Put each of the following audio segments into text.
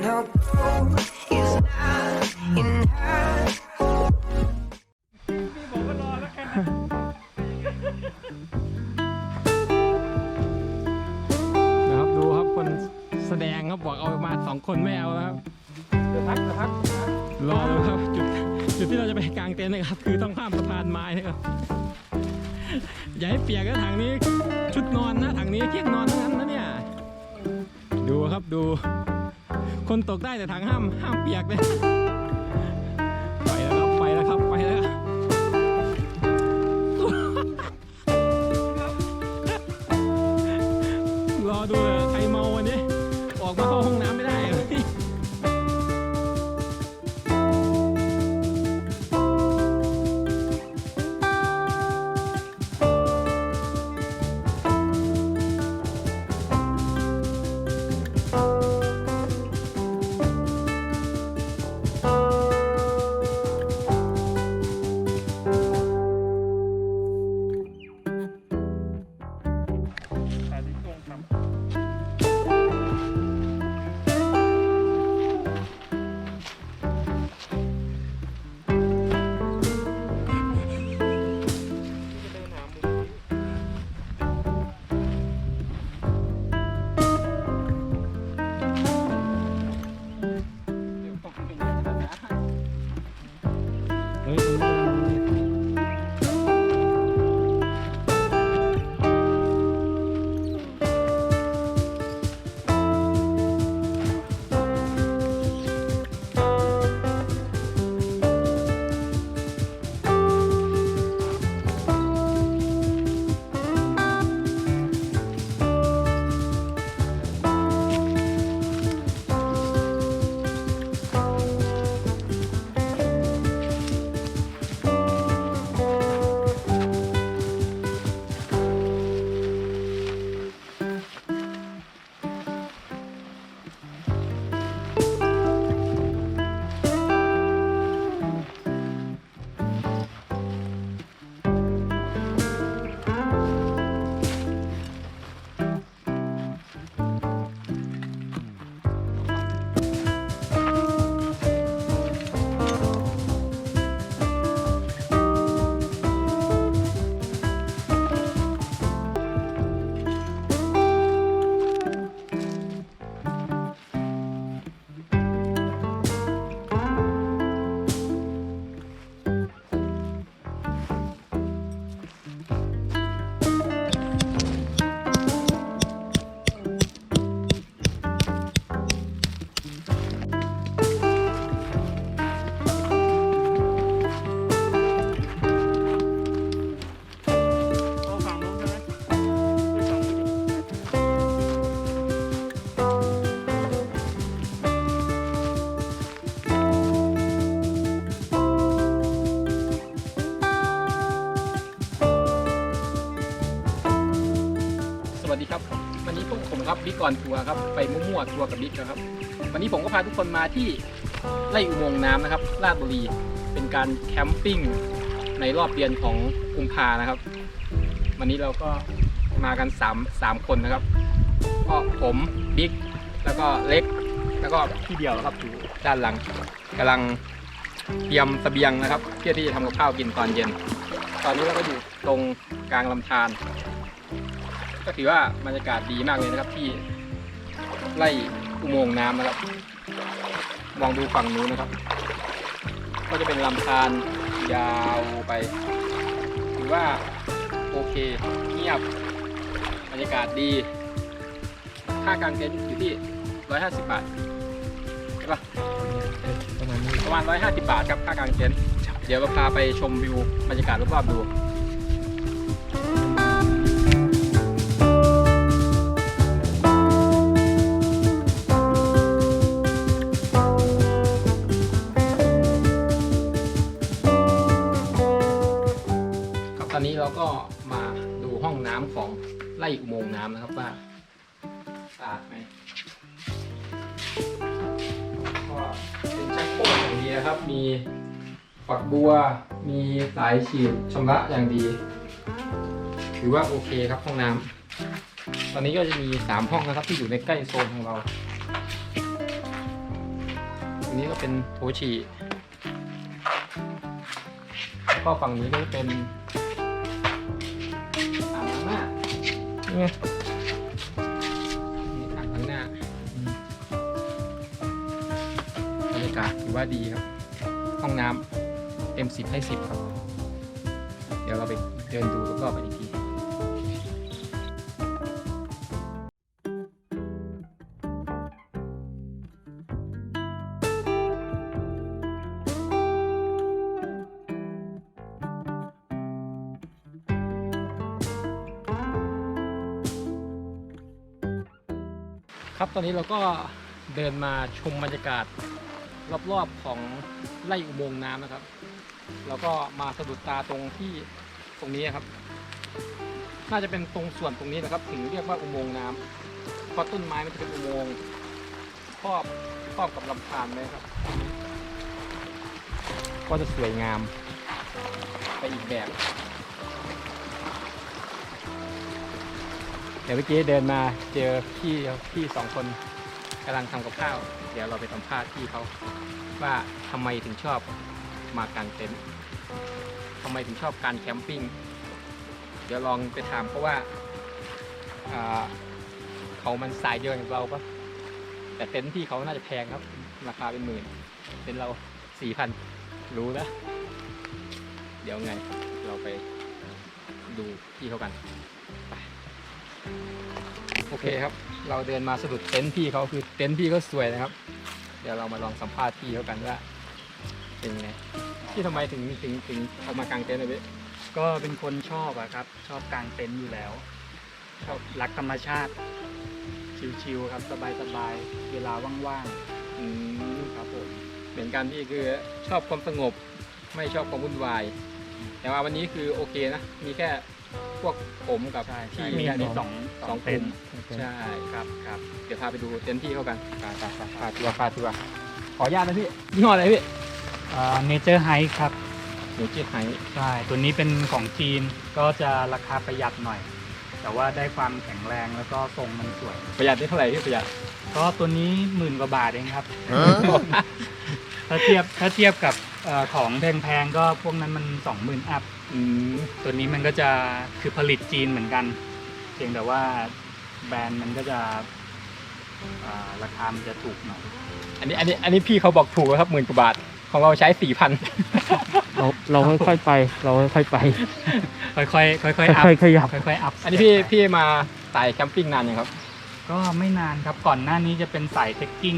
นะครับดูครับคนแสดงครับบอกเอามาสองคนไม่เอาแล้วครับเดี๋ยวพักเดี๋ยวพักรอดูครับจุดจุดที่เราจะไปกางเต็นท์นะครับ คือต้องข้ามสะพานไม้นะครับอย่าให้เปียกนะถังนี้ ชุดนอนนะถังนี้เกียกนอนทั้งนั้นนะเนี่ย ดูครับดู คนตกได้แต่ถังห้ามห้ามเปียกเลยไปแล้วครับไปแล้วครับไปแล้วครับรอดูเลยใครเมาวันนี้ ออกมาเข้าห้องน้ำไม่ได้ กผมครับบิ๊กอนทัวร์ครับไปมั่วๆทัวร์กับบิ๊กนะครับ วันนี้ผมก็พาทุกคนมาที่ไร่อุโมงค์น้ำนะครับราชบุรีเป็นการแคมปิ้งในรอบเดือนของกุมภานะครับ วันนี้เราก็มากัน3 3คนนะครับ ก็ผมบิ๊กแล้วก็เล็กแล้วก็พี่เดียวนะครับอยู่ด้านหลังกำลังเตรียมเสบียงนะครับ เพื่อที่จะทำกับข้าวกินตอนเย็น ตอนนี้เราก็อยู่ตรงกลางลำธาร ก็ถือว่าบรรยากาศดีมากเลยนะครับ ที่ไล่อุโมงค์น้ำนะครับ มองดูฝั่งนู้นนะครับ ก็จะเป็นลำธารยาวไป ถือว่าโอเคเงียบบรรยากาศดี ค่ากางเต็นท์อยู่ที่ 150 บาทใช่ปะประมาณนี้ประมาณ 150 บาทครับค่ากางเต็นท์เดี๋ยวเราพาไปชมวิวบรรยากาศรอบๆดู ฝักบัวมีสายฉีดชำระอย่างดี ถือว่าโอเคครับห้องน้ำตอนนี้ก็จะมี 3 ห้องนะครับที่อยู่ในใกล้โซนของเรานี้ก็เป็นโถฉี่แล้วก็ฝั่งนี้ก็จะเป็นอ่างล้างหน้านี่ไงนี่อ่างล้างหน้าบรรยากาศถือว่าดีครับ ห้องน้ำ ต็มสิบให้สิบครับ เดี๋ยวเราไปเดินดูรอบๆกันอีกทีครับตอนนี้เราก็เดินมาชมบรรยากาศรอบๆของไร่อุโมงค์น้ำนะครับ แล้วก็มาสะดุดตาตรงที่ตรงนี้ครับ น่าจะเป็นตรงส่วนตรงนี้นะครับ ถึงเรียกว่าอุโมงค์น้ำเพราะต้นไม้มันจะเป็นอุโมงค์ครอบครอบกับลำธารเลยครับ ก็จะสวยงามไปอีกแบบเดี๋ยวเมื่อกี้เดินมาเจอพี่พี่สองคนกำลังทำกับข้าว เดี๋ยวเราไปสัมภาษณ์พี่เขาว่าทำไมถึงชอบมากางเต็นท์ ทำไมถึงชอบการแคมปิ้ง เดี๋ยวลองไปถามเพราะว่าเขามันสายเดียวกับเราปะแต่เต็นท์ที่เขาน่าจะแพงครับ ราคาเป็นหมื่น เต็นท์เราสี่พันรู้แล้ว เดี๋ยวไงเราไปดูพี่เขากันโอเคครับ เราเดินมาสะดุดเต็นท์พี่เขาคือเต็นท์พี่ก็สวยนะครับ เดี๋ยวเรามาลองสัมภาษณ์พี่เขากันว่า เป็นไงที่ทำไมถึงถึงถึงเอามากางเต็นท์เลยพี่ก็เป็นคนชอบอะครับ ชอบกางเต็นท์อยู่แล้วชอบรักธรรมชาติชิวๆครับสบายๆเวลาว่างอืมๆครับผมเหมือนกันพี่คือชอบความสงบ ไม่ชอบความวุ่นวาย แต่ว่าวันนี้คือโอเคนะ มีแค่พวกผมกับใช่พี่ใช่มีแค่มีนี้สองสสอองงกเต็ลุ่นมท์ใช่ครับครับ เดี๋ยวพาไปดูเต็นท์พี่เขากันพาพาพาพาทัวร์พาทัวร์ขออนุญาตนะพี่ยี่ห้ออะไรพี่ เนเจอร์ไฮครับหนูจิตไฮใช่ตัวนี้เป็นของจีนก็จะราคาประหยัดหน่อย แต่ว่าได้ความแข็งแรงแล้วก็ทรงมันสวย ประหยัดได้เท่าไหร่พี่ประหยัดก็ตัวนี้หมื่นกว่าบาทเองครับ ถ้าเทียบถ้าเทียบกับเอ่อของแพงๆก็พวกนั้นมันสองหมื่นอัพอืมตัวนี้มันก็จะคือผลิตจีนเหมือนกัน เพียงแต่ว่าแบรนด์มันก็จะอ่าราคามันจะถูกหน่อย อันนี้อันนี้อันนี้พี่เขาบอกถูกแล้วครับหมื่นกว่าบาท ของเราใช้สี่พันเราเราค่อยๆไป เราค่อยๆไป ค่อยๆค่อยๆอัพค่อยๆขยับ ค่อยๆอัพอันนี้พี่พี่มาสายแคมปิ้งนานยังครับ ก็ไม่นานครับก่อนหน้านี้จะเป็นสายเทคกิ้ง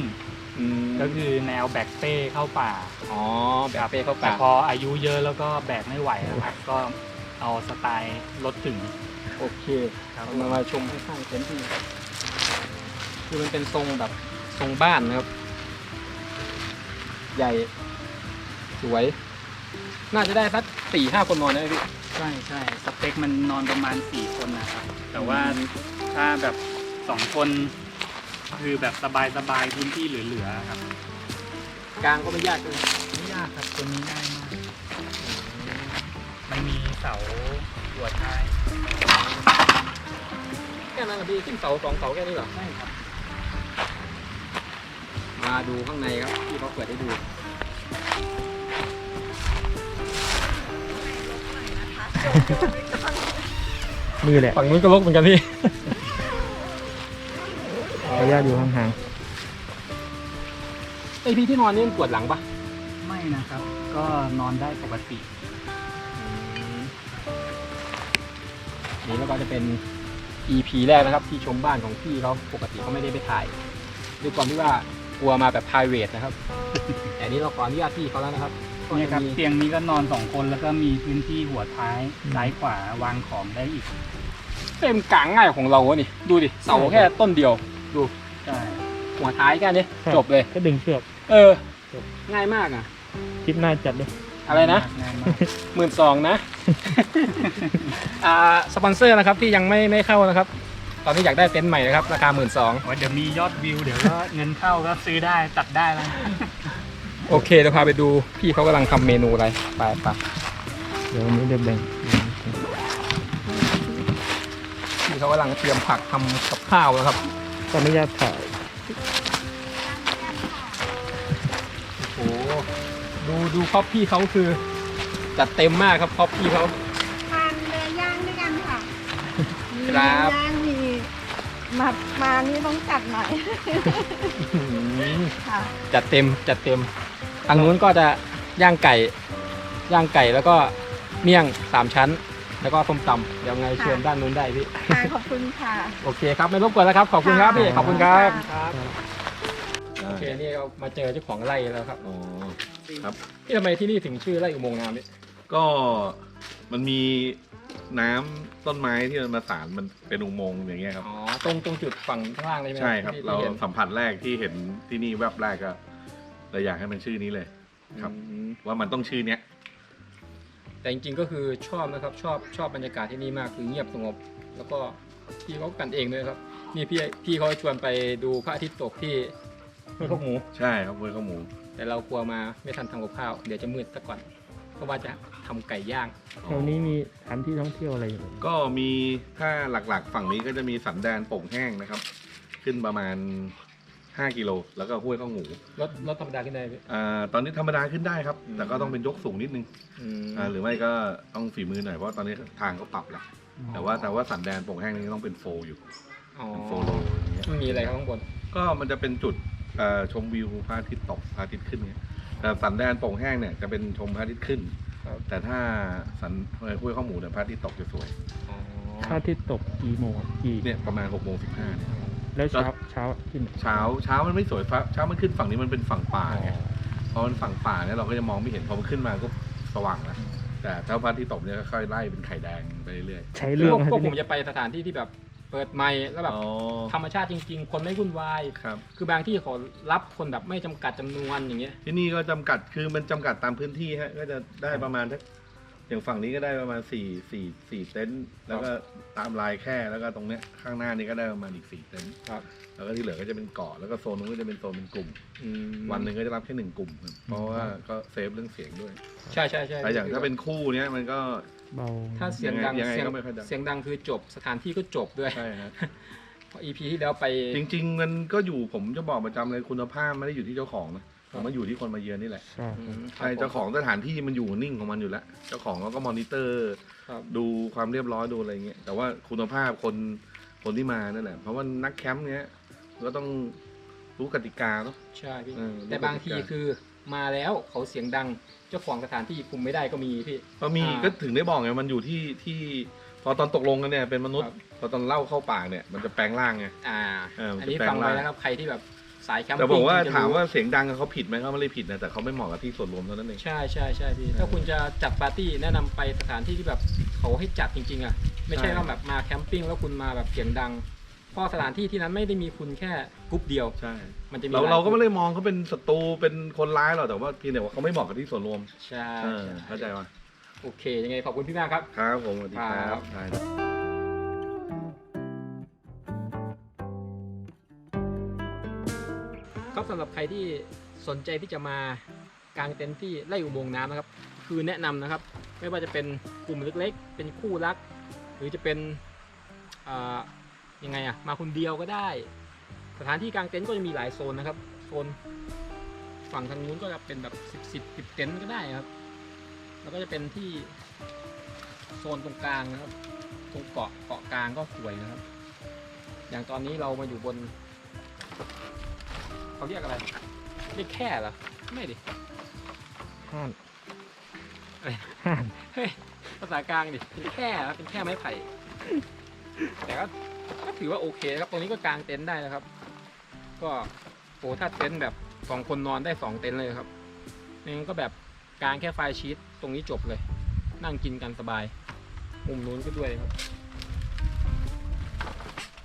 อืมก็คือแนวแบกเป้เข้าป่าอ๋อแบบเป้เข้าแต่ป่าพออายุเยอะแล้วก็แบกไม่ไหวแล้วครับก็เอาสไตล์รถถึง โอเคครับเรามามาชมข้างๆเต็นท์ที่ครับคือมันเป็นทรงแบบทรงบ้านนะครับ ใหญ่ สวย น่าจะได้สักสี่ห้าคนนอนได้ไหมพี่ ใช่ใช่สเปคมันนอนประมาณสี่คนนะครับแต่ว่าถ้าแบบสองคน คือแบบสบายๆพื้นที่เหลือๆครับกลางก็ไม่ยากเลยไม่ยากครับตัวนี้ง่ายมากมันมีเสาหัวท้ายแค่นั้นเหรอพี่ขึ้นเสาสองเสาแค่นี้เหรอ ใช่ครับ มาดูข้างในครับที่เขาเปิดให้ดู นี่แหละฝั่งนู้นก็รกเหมือนกันพี่ขออนุญาตอยู่ห่างไอพี่ที่นอนนี่มันปวดหลังปะไม่นะครับ ก็นอนได้ปกติ นี่แล้วก็จะเป็น EP แรกนะครับ ที่ชมบ้านของพี่เขาปกติเขาไม่ได้ไปถ่ายด้วยความที่ว่ากลัวมาแบบ private นะครับ แต่อันนี้เราขออนุญาตพี่เขาแล้วนะครับก็ เนี่ยจะครับมีเตียงนี้ก็นอนสองคนแล้วก็มีพื้นที่หัวท้ายซ้ายขวาวางของได้อีก เต็มกลางง่ายของเราวะนี่ ดูดิเสาแค่ต้นเดียว ดู ใช่ หัวท้ายแค่นี้จบเลยๆก็ดึงเชือก เออ ง่ายมากอะคลิปหน้าจัดเลย อะไรนะง่ายมากหมื่นสองนะ อ่า สปอนเซอร์นะครับที่ยังไม่ไม่เข้านะครับ ตอนนี้อยากได้เต็นท์ใหม่นะครับ ราคาหมื่นสองว่าเดี๋ยวมียอดวิวเดี๋ยวก็เงินเข้าก็ซื้อได้ตัดได้แล้ว โอเคเดี๋ยวพาไปดูพี่เขากำลังทำเมนูอะไร ไปไปเดี๋ยววันนี้เดี๋ยวแบ่งพี่เขากำลังเตรียมผักทำกับข้าวนะครับขออนุญาตถ่ายดูครอบพี่เขาคือ จัดเต็มมากครับครอบพี่เขา ทานเนื้อย่างด้วยกันค่ะมีครับ เนื้อย่าง มีมามานี่ต้องจัดหน่อยค่ะจัดเต็มจัดเต็มทางนู้นก็จะย่างไก่ย่างไก่แล้วก็เมี่ยงสามชั้น แล้วก็ส้มตำเดี๋ยวไงเชิญด้านนู้นได้พี่ค่ะขอบคุณค่ะ โอเคครับไม่รบกวนแล้วครับ ขอบคุณครับพี่ขอบคุณครับค่ะโอเคนี่เรามาเจอเจ้าของไร่แล้วครับอ๋อครับพี่ทำไมที่นี่ถึงชื่อไร่อุโมงค์น้ำนี่ก็ มันมีน้ำต้นไม้ที่มันมาสานมันเป็นอุโมงค์อย่างเงี้ยครับ อ๋อตรงตรงจุดฝั่งข้างล่างเลยไหมใช่ครับ ที่เราที่ห็นสัมผัสแรกที่เห็นที่นี่แวบแรกก็เลยอยากให้มันชื่อนี้เลย ครับ อืมว่ามันต้องชื่อเนี้ย แต่จริงๆก็คือชอบนะครับชอบชอบบรรยากาศที่นี่มากคือเงียบสงบ แล้วก็พี่เขากันเองด้วยครับนี่พี่พี่เขาชวนไปดูพระอาทิตย์ตกที่ห้วยพวกหมู ใช่ครับเว้ยข้าวหมูแต่เรากลัวมาไม่ทันทำกับข้าวเดี๋ยวจะมืดซะก่อนเพราะว่าจะ ทำไก่ย่าง แถวนี้มีสถานที่ท่องเที่ยวอะไรอยู่ก็มีถ้าหลักๆ ฝั่งนี้ก็จะมีสันแดนโป่งแห้งนะครับ ขึ้นประมาณ 5 กิโล แล้วก็ห้วยข้าวหมูรถรถธรรมดาขึ้นได้ไหมอ่าตอนนี้ธรรมดาขึ้นได้ครับ แต่ก็ต้องเป็นยกสูงนิดนึงอืมอ่าหรือไม่ก็ต้องฝีมือหน่อยเพราะตอนนี้ทางเขาปรับแล้วแต่ว่าแต่ว่าสันแดนโป่งแห้งนี่ต้องเป็นโฟอยู่อ๋อเป็นโฟโลอย่างเงี้ยมันมีอะไรครับข้างบน ก็มันจะเป็นจุดเอ่อชมวิวพระอาทิตย์ตกพระอาทิตย์ขึ้นเนี่ยแต่สันแดนโป่งแห้งเนี่ยจะเป็นชมพระอาทิตย์ขึ้นครับ แต่ถ้าสันเอ่อห้วยข้าวหมูเนี่ยพระอาทิตย์ตกจะสวยอ๋อพระอาทิตย์ตกกี่โมงกี่เนี่ยประมาณ6กโมงสิบห้าเนี่ย แล้วเช้าเช้าที่ไหนเช้าเช้ามันไม่สวยฟ้าเช้ามันขึ้นฝั่งนี้มันเป็นฝั่งป่าไงพอมันฝั่งป่าเนี่ยเราก็จะมองไม่เห็นพอมันขึ้นมาก็สว่างแล้วแต่ถ้าพระอาทิตย์ตกเนี่ยก็ค่อยไล่เป็นไข่แดงไปเรื่อยใช้เรื่องพวกนะพวกที่ผมนี่จะไปสถานที่ที่แบบ เปิดไมค์แล้วแบบอ๋อธรรมชาติจริง ๆ คนไม่วุ่นวาย ครับ คือบางที่เขารับคนแบบไม่จำกัดจำนวนอย่างเงี้ย ที่นี่ก็จำกัดคือมันจำกัดตามพื้นที่ฮะก็จะได้ประมาณทักอย่างฝั่งนี้ก็ได้ประมาณสี่สี่สี่เต็นท์แล้วก็ตามลายแค่แล้วก็ตรงเนี้ยข้างหน้านี้ก็ได้ประมาณอีกสี่เต็นท์ครับ แล้วก็ที่เหลือก็จะเป็นเกาะแล้วก็โซนนู้นก็จะเป็นโซนเป็นกลุ่ม อืมวันหนึ่งก็จะรับแค่หนึ่งกลุ่มครับเพราะว่าก็เซฟเรื่องเสียงด้วยใช่ใช่ใช่แต่อย่างถ้าเป็นคู่เนี้ยมันก็ เบาถ้าเสียงดังยังไงเสียงก็ไม่ค่อยดัง เสียงดังคือจบสถานที่ก็จบด้วยใช่ฮะเพราะ EP ที่แล้วไป จริง ๆ มันก็อยู่ผมจะบอกประจำเลยคุณภาพไม่ได้อยู่ที่เจ้าของนะผมมันอยู่ที่คนมาเยือนนี่แหละใช่อืมใช่เจ้าของสถานที่มันอยู่นิ่งของมันอยู่แล้วเจ้าของเขาก็มอนิเตอร์ ครับ ดูความเรียบร้อยดูอะไรเงี้ยแต่ว่าคุณภาพคนคนที่มานั่นแหละ เพราะว่านักแคมป์เนี้ยก็ต้องรู้กติกาเนาะ ใช่พี่เออแต่บางทีรู้กติกาคือ มาแล้วเขาเสียงดังเจ้าของสถานที่คุมไม่ได้ก็มีพี่ ก็มีอ่าก็ถึงได้บอกไงมันอยู่ที่ที่พอตอนตกลงกันเนี่ยเป็นมนุษครัย์บพอตอนเล่าเข้าปากเนี่ยมันจะแปลงร่างไง อ่า เออมันอันจะนี้แปลงฟังไว้ร่าง นะครับใครที่แบบสายแคมปิ้งแต่บอกว่าจะรู้ถามว่าเสียงดังเขาผิดไหมเขาไม่ได้ผิดนะแต่เขาไม่เหมาะกับที่ส่วนรวมเท่านั้นเอง ใช่ใช่ใช่พี่ ถ้าคุณจะจัดปาร์ตี้แนะนำไปสถานที่ที่แบบเขาให้จัดจริงๆอะไม่ใช่ใช่ ว่าแบบมาแคมปิ้งแล้วคุณมาแบบเสียงดัง เพราะสถานที่ที่นั้นไม่ได้มีคุณแค่กรุ๊ปเดียว ใช่ มันจะมีเราหลยเราก็ไม่ได้มองเขาเป็นศัตรูเป็นคนร้ายหรอกแต่ว่าเพียงแต่ว่าเขาไม่เหมาะกับที่ส่วนรวมใช่เออใช่เข้าใจป่ะโอเค ยังไงขอบคุณพี่มากครับ ครับผมสวัสดีคครัรับบได้ครับสำหรับใครที่สนใจที่จะมากางเต็นท์ที่ไร่อุโมงค์น้ำนะครับ คือแนะนำนะครับ ไม่ว่าจะเป็นกลุ่มเล็กๆ เป็นคู่รัก หรือจะเป็นอ่า ยังไงอะมาคนเดียวก็ได้ สถานที่กางเต็นท์ก็จะมีหลายโซนนะครับ โซนฝั่งทางนู้นก็จะเป็นแบบสิบสิบสิบเต็นท์ก็ได้ครับ แล้วก็จะเป็นที่โซนตรงกลางนะครับ ตรงเกาะเกาะกลางก็สวยนะครับ อย่างตอนนี้เรามาอยู่บนเขาเรียกอะไรเรียกแค่เหรอไม่ดิห้านอะไรห้านเฮ้ยภาษากลางดิเป็นแค่ครับเป็นแค่ไม้ไผ่แต่ก็ก็ ถือว่าโอเคครับ ตรงนี้ก็กางเต็นท์ได้นะครับ ก็โอ้ถ้าเต็นท์แบบสองคนนอนได้สองเต็นท์เลยครับนี่ก็แบบกางแค่ไฟชีตตรงนี้จบเลย นั่งกินกันสบายมุมนู้นก็ด้วยครับ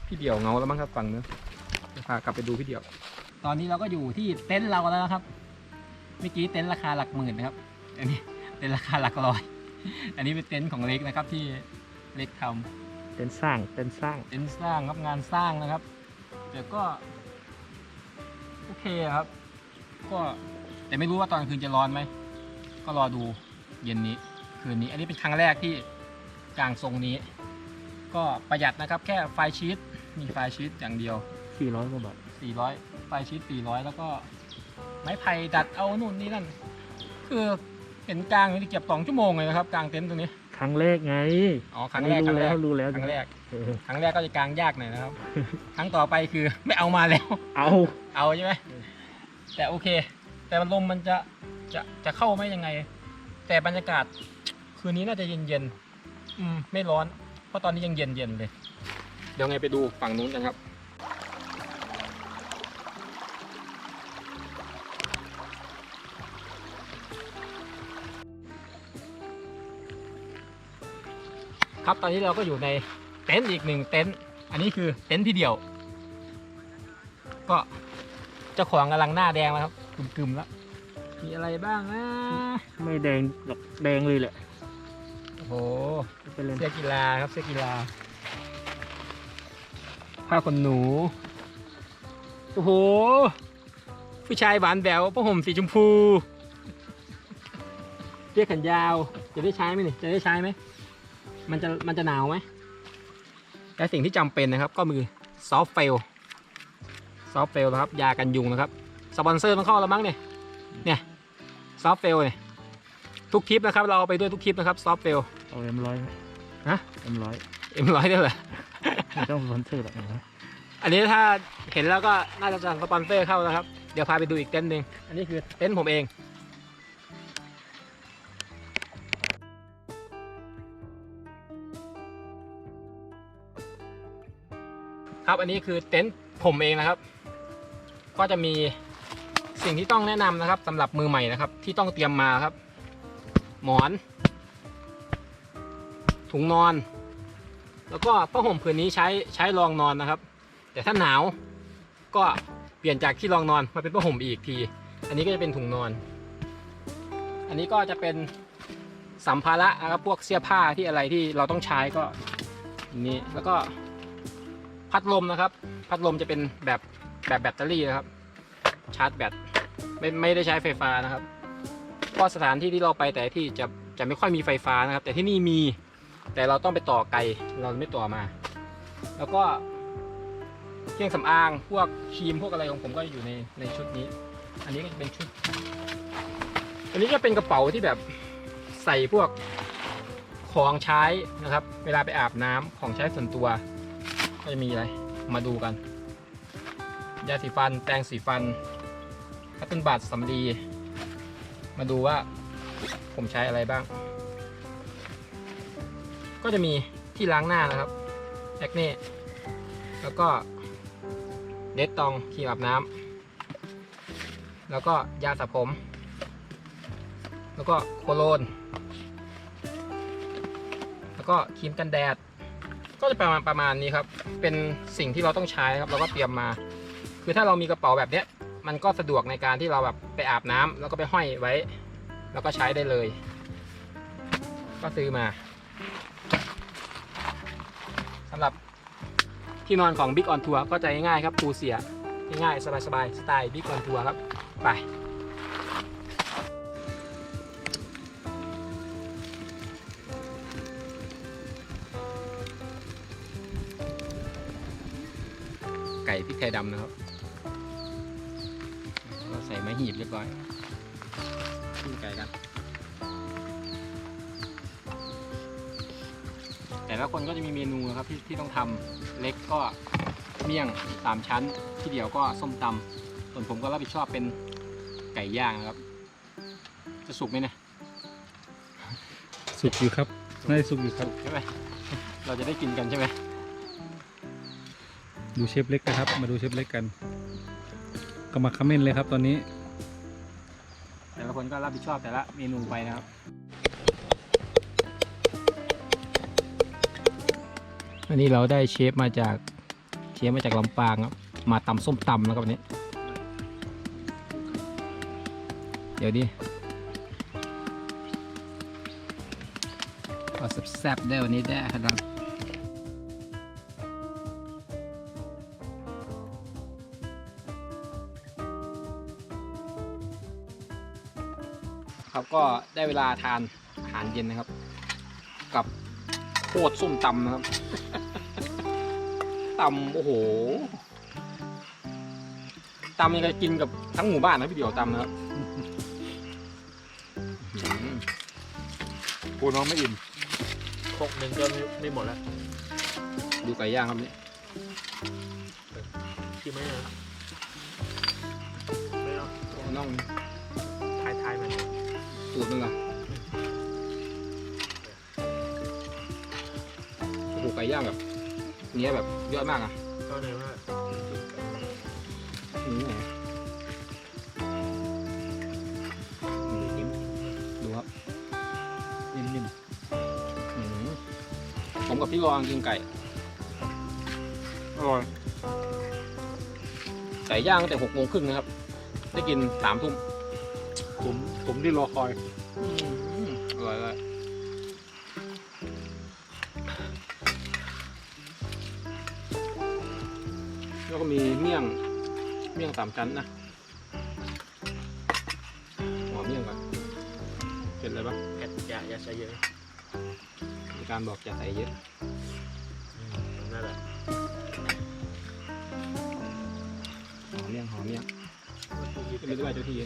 พี่เดี่ยวเงาแล้วมั้งครับฟังนื้อจะพากลับไปดูพี่เดี่ยว ตอนนี้เราก็อยู่ที่เต็นท์เราแล้วนะครับเมื่อกี้เต็นท์ราคาหลักหมื่นนะครับ อันนี้เต็นท์ราคาหลักร้อย อันนี้เป็นเต็นท์ของเล็กนะครับที่เล็กทำ เป็นสร้างเป็นสร้างเต็นท์สร้างครับงานสร้างนะครับ แต่ก็โอเคครับ ก็แต่ไม่รู้ว่าตอนคืนจะร้อนไหมก็รอดูเย็นนี้คืนนี้ อันนี้เป็นครั้งแรกที่กลางทรงนี้ ก็ประหยัดนะครับ แค่ไฟชีตมีไฟชีตอย่างเดียว 400กว่าบาท400 ไฟชีต400 แล้วก็ไม้ไผ่ดัดเอานู่นนี่นั่น คือเห็นกลางนี่เก็บสองชั่วโมงเลยนะครับกลางเต็นท์ตรงนี้ ครั้งแรกไงอ๋อครั้งแรกครั้งแรกรู้แล้วครั้งแรกเออครั้งแรกก็จะกลางยากหน่อยนะครับ ครั้งต่อไปคือไม่เอามาแล้ว เอาเอาใช่ไหมแต่โอเค แต่มันลมมันจะจะจะเข้าไหมยังไง แต่บรรยากาศคืนนี้น่าจะเย็นเย็นๆอืมไม่ร้อน เพราะตอนนี้ยังเย็นเย็นๆเลย เดี๋ยวไงไปดูฝั่งนู้นกันครับ ครับ ตอนนี้เราก็อยู่ในเต็นท์อีกหนึ่งเต็นท์อันนี้คือเต็นท์ที่เดียว ก็เจ้าของกำลังหน้าแดงแล้วครับกึมๆแล้ว มีอะไรบ้างนะไม่แดงหรอกแดงเลยแหละโอ้โหไปเล่นเสื้อกีฬาครับเสื้อกีฬาผ้าขนหนู โอ้โห ผู้ชายหวานแหววผ้าห่มสีชมพูเสื้อแขนยาว จะได้ใช้ไหมนี่จะได้ใช้ไหม มันจะมันจะหนาวไหมและสิ่งที่จำเป็นนะครับก็มือซอฟเฟลซอฟเฟลนะครับ ยากันยุงนะครับสปอนเซอร์มันเข้าแล้วมั้งเนี่ยเนี่ยซอฟเฟลเนี่ยทุกคลิปนะครับ เราเอาไปด้วยทุกคลิปนะครับซอฟเฟลเอาเอ็มร้อยฮะเอ็มร้อยเอ็มร้อยได้เหรอไม่ต้องสปอนเซอร์หรอกนะอันนี้ถ้าเห็นแล้วก็น่าจะสปอนเซอร์เข้านะครับ เดี๋ยวพาไปดูอีกเต็นท์หนึ่งอันนี้คือเต็นท์ผมเอง ครับอันนี้คือเต็นท์ผมเองนะครับ ก็จะมีสิ่งที่ต้องแนะนำนะครับสำหรับมือใหม่นะครับ ที่ต้องเตรียมมาครับ หมอน ถุงนอน แล้วก็ผ้าห่มผืนนี้ใช้ใช้รองนอนนะครับ แต่ถ้าหนาวก็เปลี่ยนจากที่รองนอนมาเป็นผ้าห่มอีกที อันนี้ก็จะเป็นถุงนอน อันนี้ก็จะเป็นสัมภาระนะครับพวกเสื้อผ้าที่อะไรที่เราต้องใช้ก็นนี้แล้วก็ พัดลมนะครับ พัดลมจะเป็นแบบแบบแบตเตอรี่นะครับ ชาร์จแบตไม่ไม่ได้ใช้ไฟฟ้านะครับเพราะสถานที่ที่เราไปแต่ที่จะจะไม่ค่อยมีไฟฟ้านะครับ แต่ที่นี่มีแต่เราต้องไปต่อไกลเราไม่ต่อมา แล้วก็เครื่องสำอางพวกครีมพวกอะไรของผมก็อยู่ในในชุดนี้ อันนี้ก็จะเป็นชุด อันนี้จะเป็นกระเป๋าที่แบบใส่พวกของใช้นะครับ เวลาไปอาบน้ำของใช้ส่วนตัว ก็จะมีอะไร มาดูกัน ยาสีฟัน แปรงสีฟันคัตเติลบัตสำลี มาดูว่าผมใช้อะไรบ้าง ก็จะมีที่ล้างหน้านะครับแอคเน่แล้วก็เดตตองครีมอาบน้ำแล้วก็ยาสระผม แล้วก็โคโลน แล้วก็ครีมกันแดด ก็จะประมาณประมาณนี้ครับ เป็นสิ่งที่เราต้องใช้ครับเราก็เตรียมมา คือถ้าเรามีกระเป๋าแบบเนี้ย มันก็สะดวกในการที่เราแบบไปอาบน้ำแล้วก็ไปห้อยไว้ แล้วก็ใช้ได้เลย ก็ซื้อมาสำหรับที่นอนของ Big on Tour ก็จะง่ายๆครับปูเสียง่ายๆสบายๆสไตล์ Big on Tour ครับ ไป ไก่พริกไทยดำนะครับเราใส่ไม้หีบเรียบร้อยขึ้นไก่กัน แต่ละคนก็จะมีเมนูนะครับที่ที่ต้องทำเล็กก็เมี่ยงสามชั้น ที่เดียวก็ส้มตำส่วนผมก็รับผิดชอบเป็นไก่ย่างนะครับ จะสุกไหมเนี่ยสุกอยู่ครับน่าจะสุกอยู่ครับสุกใช่ไหมเราจะได้กินกันใช่ไหม ดูเชฟเล็กนะครับ มาดูเชฟเล็กกัน ก็มาคอมเมนต์เลยครับตอนนี้ แต่ละคนก็รับผิดชอบแต่ละเมนูไปนะครับ อันนี้เราได้เชฟมาจากเชฟมาจากลำปางครับ มาตำส้มตำแล้วครับวันนี้ เดี๋ยวดิเอาแซ่บๆได้วันนี้ได้ครับ ได้เวลาทานอาหารเย็นนะครับ กับโคตรส้มตำนะครับตำโอ้โหตำยังไงกินกับทั้งหมู่บ้านนะพี่เดียวตำนะครับกูน้องไม่อิ่มคกหนึ่งก็ไม่ไม่หมดแล้วดูไก่ย่างครับนี่ชิมไหมนะไม่เอาน่อง ตรนึงอะโอ้โหไก่ย่างแบบเนี้ยแบบเยอะมากอะก็เลยว่าอืมดูครับนิ่มอืมผมกับพี่รองกินไก่อร่อยไก่ย่างตั้งแต่หกโมงครึ่งนะครับ ได้กินสามทุ่มผ มที่รอคอยอร่อยเลยแล้วก็มีเมี่ยง เมี่ยงสามชั้นนะหัวเมี่ยงก่อนเป็นอะไรปะๆเผ็ดอย่าอย่าใส่เยอะมีการบอกอย่าใส่เยอะนั่นแหละหอมเมี่ยงหอมเมี่ยงไม่รู้ว่าเจ้าที่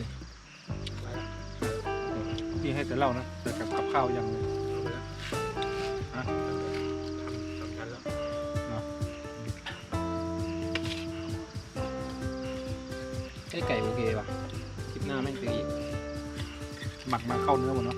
พี่ให้แต่เหล้านะแต่กับกับข้าวยังเลยเอาไปแล้วฮะทำทำกันแล้วไอ้ไก่โอเคป่ะ คลิปหน้าแม่งตีอีกหมักมาเข้าเนื้อหมดเนาะ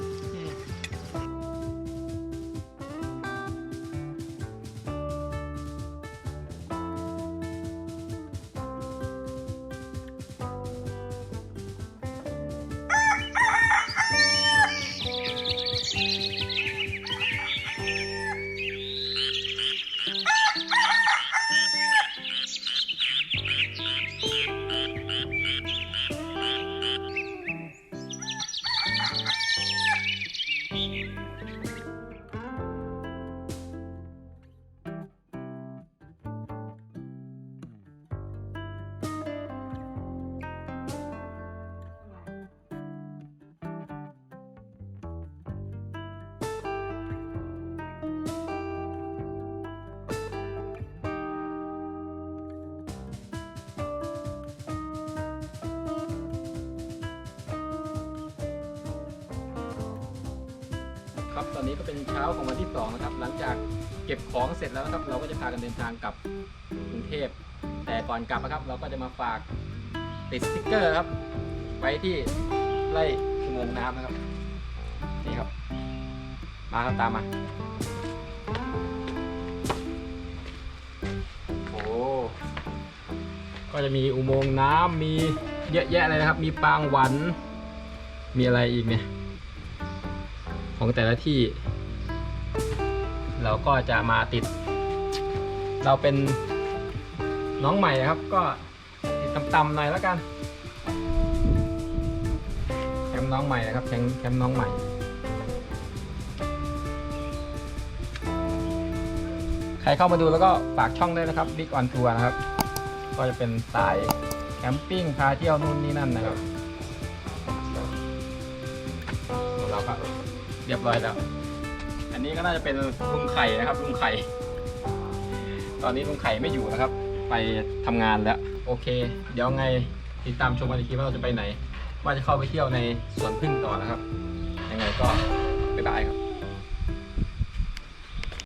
ครับตอนนี้ก็เป็นเช้าของวันที่สองนะครับหลังจากเก็บของเสร็จแล้วนะครับ เราก็จะพากันเดินทางกลับกรุงเทพ แต่ก่อนกลับนะครับ เราก็จะมาฝากติดสติ๊กเกอร์ครับ ไว้ที่ไร่อุโมงน้ำนะครับนี่ครับ มาครับตามมาโอ้ก็จะมีอุโมงค์น้ำมีเยอะแยะเลยนะครับ มีปางหวันมีอะไรอีกเนี่ย ของแต่ละที่ เราก็จะมาติด เราเป็นน้องใหม่นะครับ ก็ติดต่ำๆหน่อยแล้วกันแคมป์น้องใหม่นะครับแคมป์แคมป์น้องใหม่ใครเข้ามาดูแล้วก็ฝากช่องด้วยนะครับ Big on Tour นะครับ ก็จะเป็นสายแคมปิ้งพาเที่ยวนู่นนี่นั่นนะครับ เรียบร้อยแล้ว อันนี้ก็น่าจะเป็นลุงไข่นะครับลุงไข่ ตอนนี้ลุงไข่ไม่อยู่นะครับ ไปทำงานแล้ว โอเค เดี๋ยวไงติดตามชมกันอีกทีว่าเราจะไปไหน ว่าจะเข้าไปเที่ยวในสวนพึ่งต่อนะครับ ยังไงก็บ๊ายบายครับ